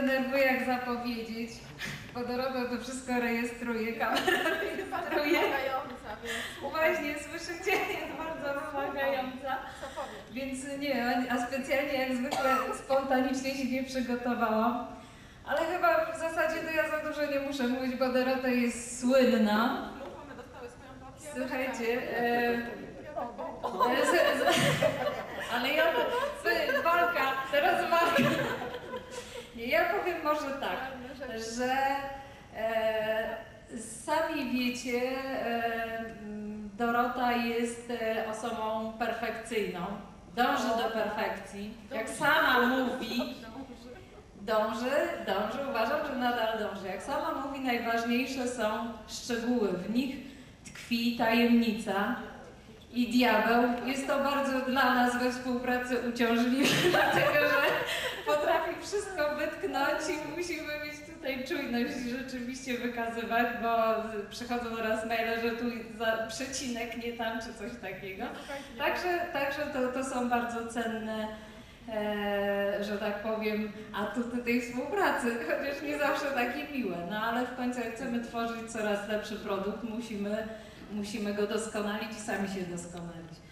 denerwuję, jak zapowiedzieć, bo Dorota to wszystko rejestruje, kamera rejestruje. Właśnie, słyszycie, jest bardzo wymagająca. Więc nie, a specjalnie jak zwykle spontanicznie się nie przygotowałam. Ale chyba w zasadzie to ja za dużo nie muszę mówić, bo Dorota jest słynna. Słuchajcie, e, z, ale ja, walka, teraz walka. Nie, ja powiem może tak, że e, sami wiecie, e, m, Dorota jest e, osobą perfekcyjną. Dąży do perfekcji. Jak sama mówi, dąży, dąży, uważam, że nadal dąży. Jak sama mówi, najważniejsze są szczegóły. W nich tkwi tajemnica i diabeł. Jest to bardzo dla nas we współpracy uciążliwe, dlatego że wszystko wytknąć i musimy mieć tutaj czujność i rzeczywiście wykazywać, bo przychodzą raz maile, że tu za przecinek nie tam, czy coś takiego. Także, także to, to są bardzo cenne, e, że tak powiem, atuty tej współpracy, chociaż nie zawsze takie miłe. No ale w końcu jak chcemy tworzyć coraz lepszy produkt, musimy, musimy go doskonalić i sami się doskonalić.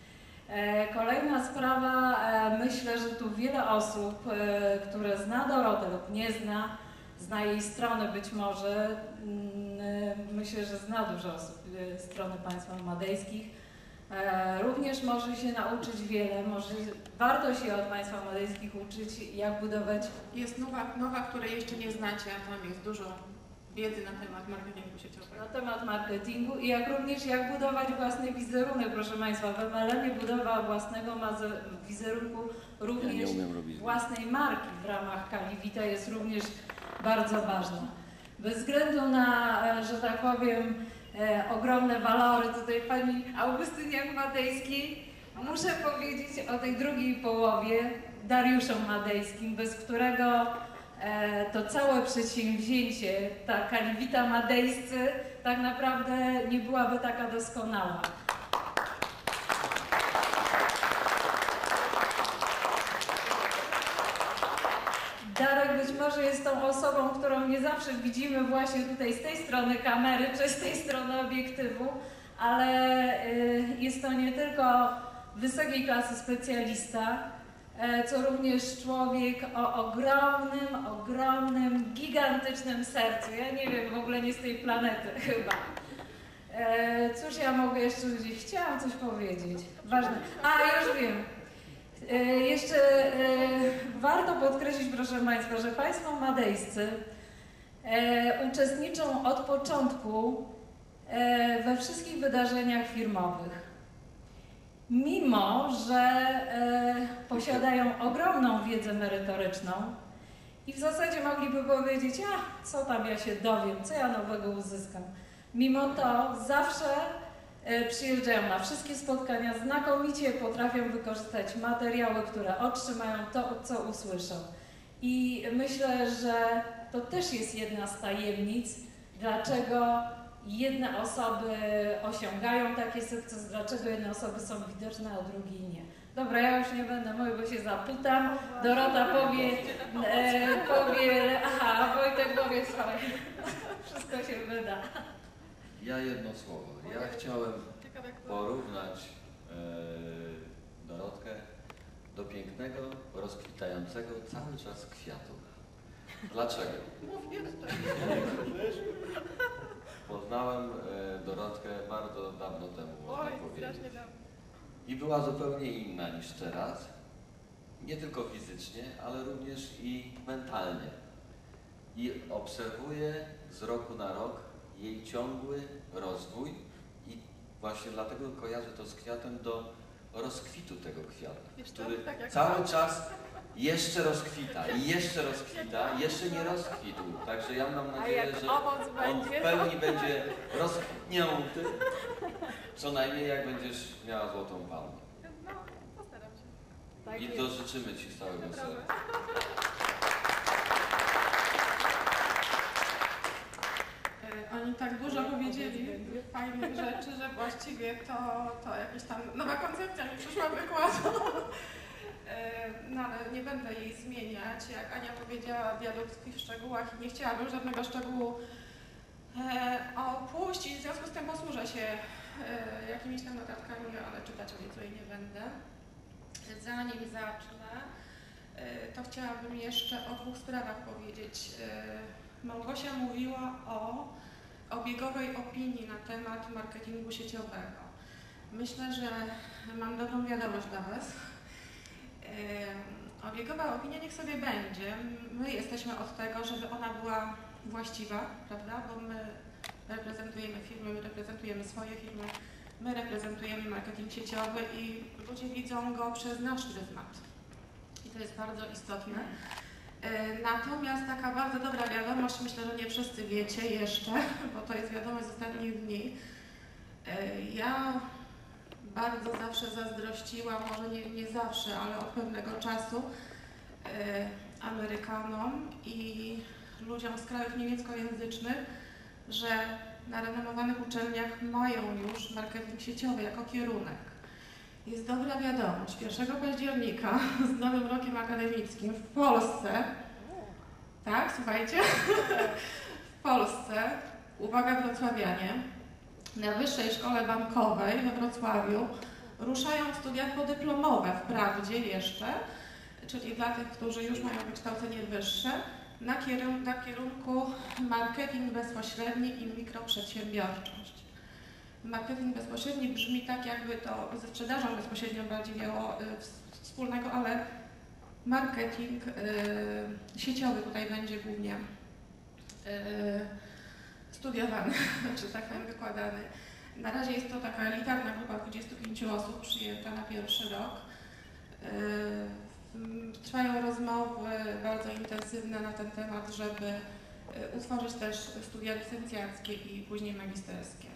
E, Kolejna sprawa, e, myślę, że tu wiele osób, e, które zna Dorotę lub nie zna, zna jej stronę być może, mm, myślę, że zna dużo osób strony państwa madejskich, Również może się nauczyć wiele, może warto się od państwa madejskich uczyć, jak budować Jest nowa, nowa, której jeszcze nie znacie, a tam jest dużo wiedzy na temat marketingu sieciowego. na temat marketingu i jak również jak budować własny wizerunek, proszę Państwa. W MLM-ie budowa własnego wizerunku Ja również robić. własnej marki w ramach Kaliwita jest również bardzo ważna. Bez względu na, e, że tak powiem, e, ogromne walory tutaj pani Augustynie Madejskiej, muszę powiedzieć o tej drugiej połowie, Dariuszu Madejskim, bez którego to całe przedsięwzięcie, ta Kaliwita Madejscy, tak naprawdę nie byłaby taka doskonała. Darek być może jest tą osobą, którą nie zawsze widzimy właśnie tutaj z tej strony kamery czy z tej strony obiektywu, ale y, jest to nie tylko wysokiej klasy specjalista, e, co również człowiek o ogromnym, ogromnym, gigantycznym sercu. Ja nie wiem, w ogóle nie z tej planety chyba. E, Cóż ja mogę jeszcze gdzieś, chciałam coś powiedzieć. Ważne. A, już wiem. E, Jeszcze e, warto podkreślić, proszę Państwa, że Państwo madejscy e, uczestniczą od początku e, we wszystkich wydarzeniach firmowych. Mimo, że e, posiadają ogromną wiedzę merytoryczną i w zasadzie mogliby powiedzieć, a co tam ja się dowiem, co ja nowego uzyskam. Mimo to zawsze e, przyjeżdżają na wszystkie spotkania, znakomicie potrafią wykorzystać materiały, które otrzymają, to co usłyszą. I myślę, że to też jest jedna z tajemnic, dlaczego jedne osoby osiągają taki sukces, dlaczego jedne osoby są widoczne, a drugie nie. Dobra, ja już nie będę mówić, bo się zaputam. Dorota powie, e, powie, aha, Wojtek powie swoje. Wszystko się wyda. Ja jedno słowo. Ja chciałem porównać e, Dorotkę do pięknego, rozkwitającego cały czas kwiatu. Dlaczego? Mówię, że Poznałem e, Dorotkę bardzo dawno temu, można Oj, powiedzieć. strasznie dawno. I była zupełnie inna niż teraz. Nie tylko fizycznie, ale również i mentalnie. I obserwuję z roku na rok jej ciągły rozwój i właśnie dlatego kojarzę to z kwiatem do rozkwitu tego kwiatu, co? który Tak jak cały czas jeszcze rozkwita i jeszcze rozkwita, jeszcze nie rozkwitł. Także ja mam nadzieję, że on w pełni będzie rozkwitnięty, co najmniej jak będziesz miała złotą palmę. No, postaram się. Tak I jest. to życzymy Ci z całego serca. oni tak dużo powiedzieli fajnych rzeczy, że właściwie to, to jakaś tam nowa koncepcja mi przyszła wykładu. E, No ale nie będę jej zmieniać. Jak Ania powiedziała, dialog tkwi szczegółach i nie chciałabym żadnego szczegółu e, opuścić, w związku z tym posłużę się e, jakimiś tam notatkami, ale czytać obiecuję nie będę. Zanim zacznę, to chciałabym jeszcze o dwóch sprawach powiedzieć. Małgosia mówiła o obiegowej opinii na temat marketingu sieciowego. Myślę, że mam dobrą wiadomość dla Was. Obiegowa opinia niech sobie będzie. My jesteśmy od tego, żeby ona była właściwa, prawda? Bo my reprezentujemy firmy, my reprezentujemy swoje firmy, my reprezentujemy marketing sieciowy i ludzie widzą go przez nasz pryzmat. I to jest bardzo istotne. E, Natomiast taka bardzo dobra wiadomość, myślę, że nie wszyscy wiecie jeszcze, bo to jest wiadomość z ostatnich dni. E, Ja bardzo zawsze zazdrościłam, może nie, nie zawsze, ale od pewnego czasu e, Amerykanom i ludziom z krajów niemieckojęzycznych, że na renomowanych uczelniach mają już marketing sieciowy jako kierunek. Jest dobra wiadomość. 1 października z nowym rokiem akademickim w Polsce, tak, słuchajcie, w Polsce, uwaga wrocławianie, na Wyższej Szkole Bankowej we Wrocławiu ruszają studia podyplomowe wprawdzie jeszcze, czyli dla tych, którzy już mają wykształcenie wyższe, na, na kierunku marketing bezpośredni i mikroprzedsiębiorczość. Marketing bezpośredni brzmi tak, jakby to ze sprzedażą bezpośrednią bardziej miało y, wspólnego, ale marketing y, sieciowy tutaj będzie głównie y, studiowany, czy tak powiem wykładany. Na razie jest to taka elitarna grupa 25 osób przyjęta na pierwszy rok. Yy, Trwają rozmowy bardzo intensywne na ten temat, żeby yy, utworzyć też studia licencjackie i później magisterskie.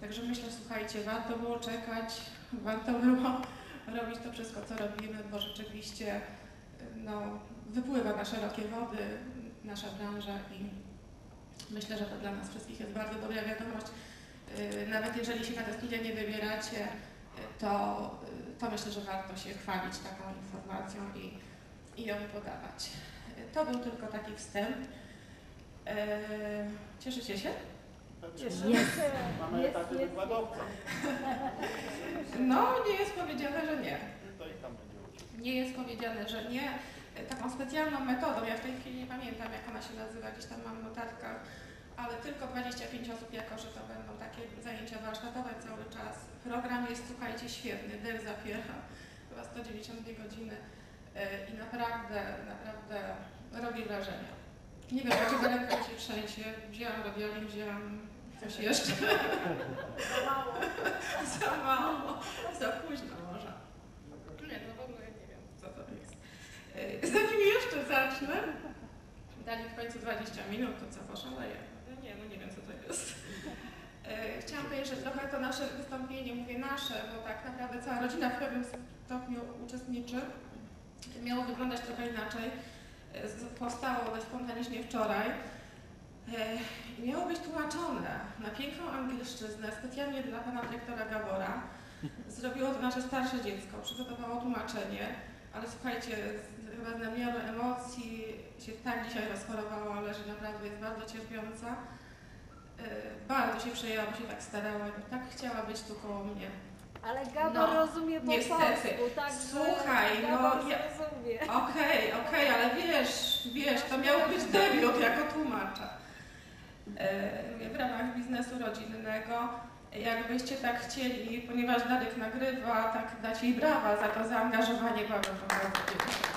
Także myślę, słuchajcie, warto było czekać, warto było robić to wszystko, co robimy, bo rzeczywiście no, wypływa na szerokie wody nasza branża i myślę, że to dla nas wszystkich jest bardzo dobra wiadomość. Yy, Nawet jeżeli się na te studia nie wybieracie, yy, to, yy, to myślę, że warto się chwalić taką informacją i, i ją podawać. To był tylko taki wstęp. Cieszycie się? Cieszę. Jest. Mamy Jest, etaty jest. wykładowców. No, nie jest powiedziane, że nie. To i tam będzie. Nie jest powiedziane, że nie. Yy, Taką specjalną metodą, ja w tej chwili nie pamiętam, jak ona się nazywa, gdzieś tam mam w notatkach, ale tylko 25 osób, jako że to będą takie zajęcia warsztatowe cały czas. Program jest, słuchajcie, świetny, DER zapiera chyba 192 godziny yy, i naprawdę, naprawdę robi wrażenie. Nie wiem, dlaczego ręka się trzęsie, wzięłam radiolin, wzięłam coś jeszcze. Za mało. Za mało, za późno może. Nie, no w ogóle nie wiem, co to jest. Yy, Zanim dali w końcu 20 minut, to co, poszaleję? No nie, no nie wiem, co to jest. Yy, Chciałam powiedzieć, że trochę to nasze wystąpienie, mówię nasze, bo tak naprawdę cała rodzina w pewnym stopniu uczestniczy, miało wyglądać trochę inaczej. Z- Powstało dość spontanicznie wczoraj. I Miało być tłumaczone na piękną angielszczyznę specjalnie dla pana dyrektora Gabora. Zrobiło to nasze starsze dziecko, przygotowało tłumaczenie, ale słuchajcie, chyba z nadmiaru emocji się tak dzisiaj rozchorowała, ale że naprawdę jest bardzo cierpiąca. Yy, bardzo się przejęła, bo się tak starała i tak chciała być tu koło mnie. Ale Gabor No, rozumie po niestety. polsku, także Słuchaj, no, ja-. Okej, okej, ale wiesz, wiesz, to miał być debiut jako tłumacza. E, w ramach biznesu rodzinnego. Jakbyście tak chcieli, ponieważ Darek nagrywa, tak dać jej brawa za to zaangażowanie, bardzo, bardzo dziękuję.